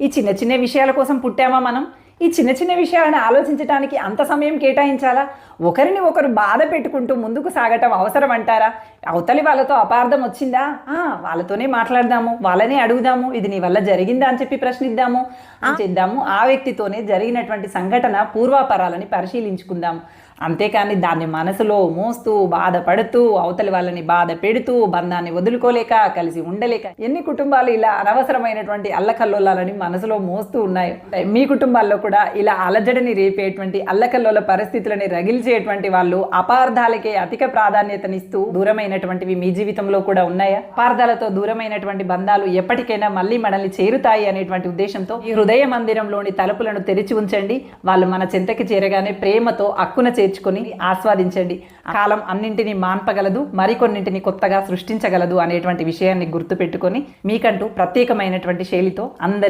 ఈ చిన్న చిన్న విషయాల కోసం పుట్టామా మనం? ఈ చిన్న చిన్న విషయాలను ఆలోచించడానికి అంత సమయం కేటాయించాలా? ఒకరిని ఒకరు బాధ పెట్టుకుంటూ ముందుకు సాగటం అవసరం అంటారా? అవతలి వాళ్ళతో అపార్థం వచ్చిందా? వాళ్ళతోనే మాట్లాడదాము వాళ్ళనే అడుగుదాము ఇది నీ వల్ల జరిగిందా అని చెప్పి ప్రశ్నిద్దాము. చేద్దాము. ఆ వ్యక్తితోనే జరిగినటువంటి సంఘటన పూర్వాపరాలని పరిశీలించుకుందాము అంతేకాని దాన్ని మనసులో మోస్తూ బాధపడుతూ అవతలి వాళ్ళని బాధ పెడుతూ బంధాన్ని వదులుకోలేక కలిసి ఉండలేక ఎన్ని కుటుంబాలు ఇలా అనవసరమైనటువంటి అల్లకల్లోలాలని మనసులో మోస్తూ ఉన్నాయి. మీ కుటుంబాల్లో కూడా ఇలా అలజడిని రేపేటువంటి అల్లకల్లోల పరిస్థితులని చేసేటువంటి వాళ్ళు అపార్థాలకే అధిక ప్రాధాన్యతనిస్తూ దూరమైనటువంటివి మీ జీవితంలో కూడా ఉన్నాయా? అపార్థాలతో దూరమైనటువంటి బంధాలు ఎప్పటికైనా మళ్ళీ మనల్ని చేరుతాయి అనేటువంటి ఉద్దేశంతో ఈ హృదయ మందిరంలోని తలుపులను తెరిచి ఉంచండి. వాళ్ళు మన చెంతకి చేరగానే ప్రేమతో అక్కున చేర్చుకొని ఆస్వాదించండి. కాలం అన్నింటినీ మాన్పగలదు మరికొన్నింటిని కొత్తగా సృష్టించగలదు అనేటువంటి విషయాన్ని గుర్తుపెట్టుకొని మీకంటూ ప్రత్యేకమైనటువంటి శైలితో అందరికీ